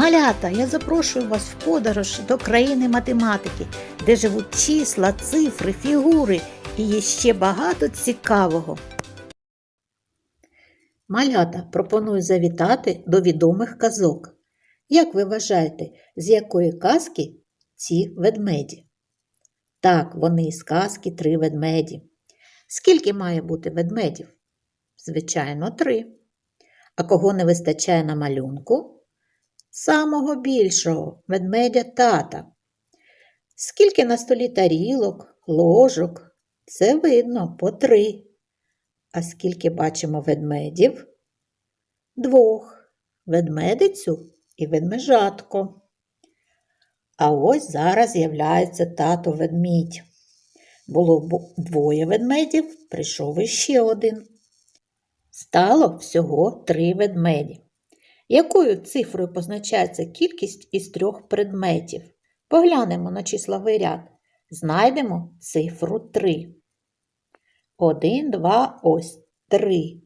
Малята, я запрошую вас в подорож до країни математики, де живуть числа, цифри, фігури і є ще багато цікавого. Малята пропоную завітати до відомих казок. Як ви вважаєте, з якої казки ці ведмеді? Так, вони із казки три ведмеді. Скільки має бути ведмедів? Звичайно, три. А кого не вистачає на малюнку? Самого більшого ведмедя тата. Скільки на столі тарілок, ложок? Це видно по три. А скільки бачимо ведмедів? Двох. Ведмедицю і ведмежатко. А ось зараз з'являється тато ведмідь. Було двоє ведмедів, прийшов іще один. Стало всього три ведмеді. Якою цифрою позначається кількість із трьох предметів? Поглянемо на числовий ряд. Знайдемо цифру 3. Один, два, ось три.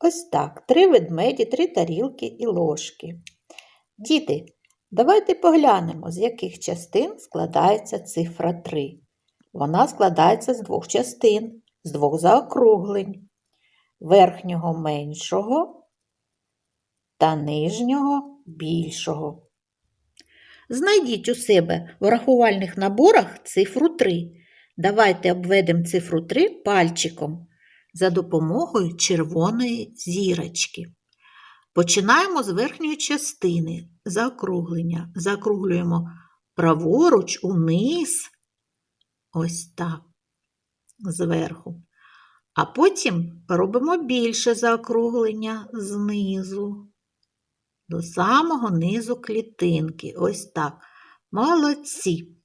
Ось так. Три ведмеді, три тарілки і ложки. Діти, давайте поглянемо, з яких частин складається цифра 3. Вона складається з двох частин, з двох заокруглень. Верхнього меншого та нижнього більшого. Знайдіть у себе в рахувальних наборах цифру 3. Давайте обведемо цифру 3 пальчиком за допомогою червоної зірочки. Починаємо з верхньої частини заокруглення. Заокруглюємо праворуч униз, ось так, зверху. А потім робимо більше заокруглення знизу до самого низу клітинки. Ось так. Молодці.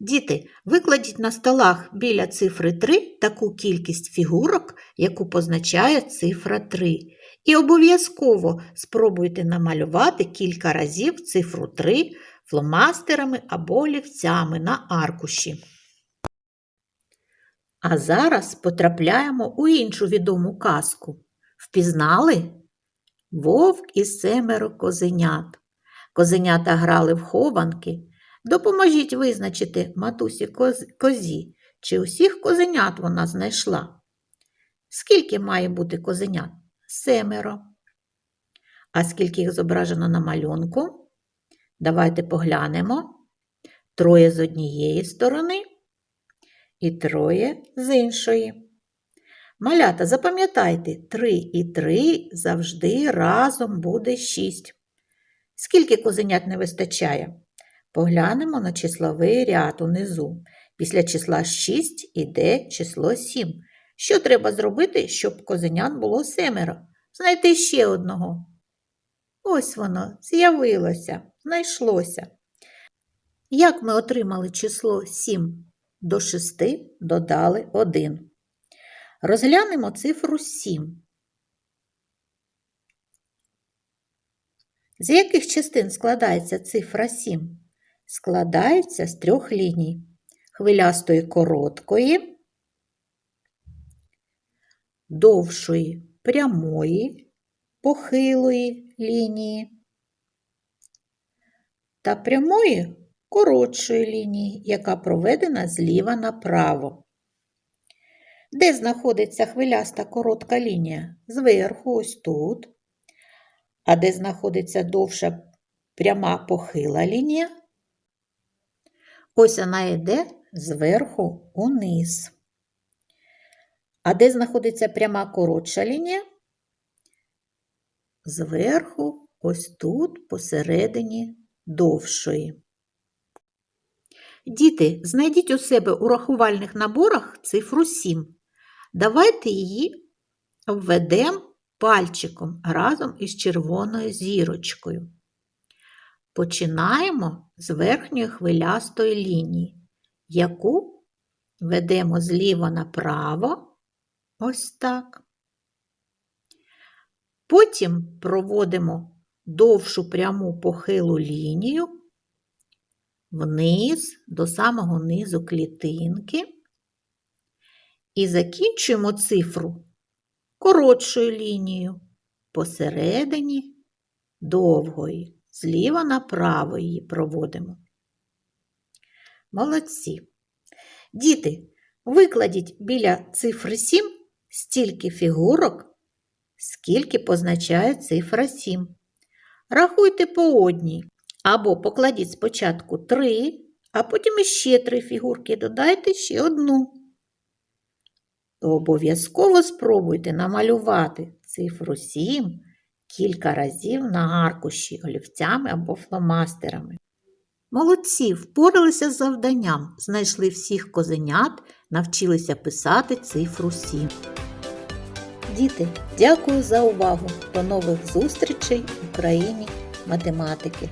Діти, викладіть на столах біля цифри 3 таку кількість фігурок, яку позначає цифра 3. І обов'язково спробуйте намалювати кілька разів цифру 3 фломастерами або олівцями на аркуші. А зараз потрапляємо у іншу відому казку. Впізнали? Вовк і семеро козенят. Козенята грали в хованки. Допоможіть визначити матусі коз... козі, чи усіх козенят вона знайшла. Скільки має бути козенят? Семеро. А скільки їх зображено на малюнку? Давайте поглянемо. Троє з однієї сторони і троє з іншої. Малята, запам'ятайте, 3 і 3 завжди разом буде 6. Скільки козенят не вистачає? Поглянемо на числовий ряд унизу. Після числа 6 іде число 7. Що треба зробити, щоб козенят було семеро? Знайти ще одного. Ось воно з'явилося, знайшлося. Як ми отримали число 7? До 6 додали 1. Розглянемо цифру 7. З яких частин складається цифра 7? Складається з трьох ліній. Хвилястої короткої, довшої прямої, похилої лінії та прямої коротшої лінії, яка проведена зліва направо. Де знаходиться хвиляста коротка лінія? Зверху, ось тут. А де знаходиться довша пряма похила лінія? Ось вона йде зверху униз. А де знаходиться пряма коротша лінія? Зверху, ось тут, посередині довшої. Діти, знайдіть у себе у рахувальних наборах цифру 7. Давайте її введемо пальчиком разом із червоною зірочкою. Починаємо з верхньої хвилястої лінії, яку ведемо зліва направо, ось так. Потім проводимо довшу пряму похилу лінію вниз до самого низу клітинки. І закінчуємо цифру коротшою лінією посередині довгої. Зліва направо її проводимо. Молодці. Діти, викладіть біля цифри 7 стільки фігурок, скільки позначає цифра 7. Рахуйте по одній. Або покладіть спочатку 3, а потім іще 3 фігурки, додайте ще одну. Обов'язково спробуйте намалювати цифру 7 кілька разів на аркуші олівцями або фломастерами. Молодці впоралися з завданням, знайшли всіх козенят, навчилися писати цифру 7. Діти, дякую за увагу. До нових зустрічей в Україні математики.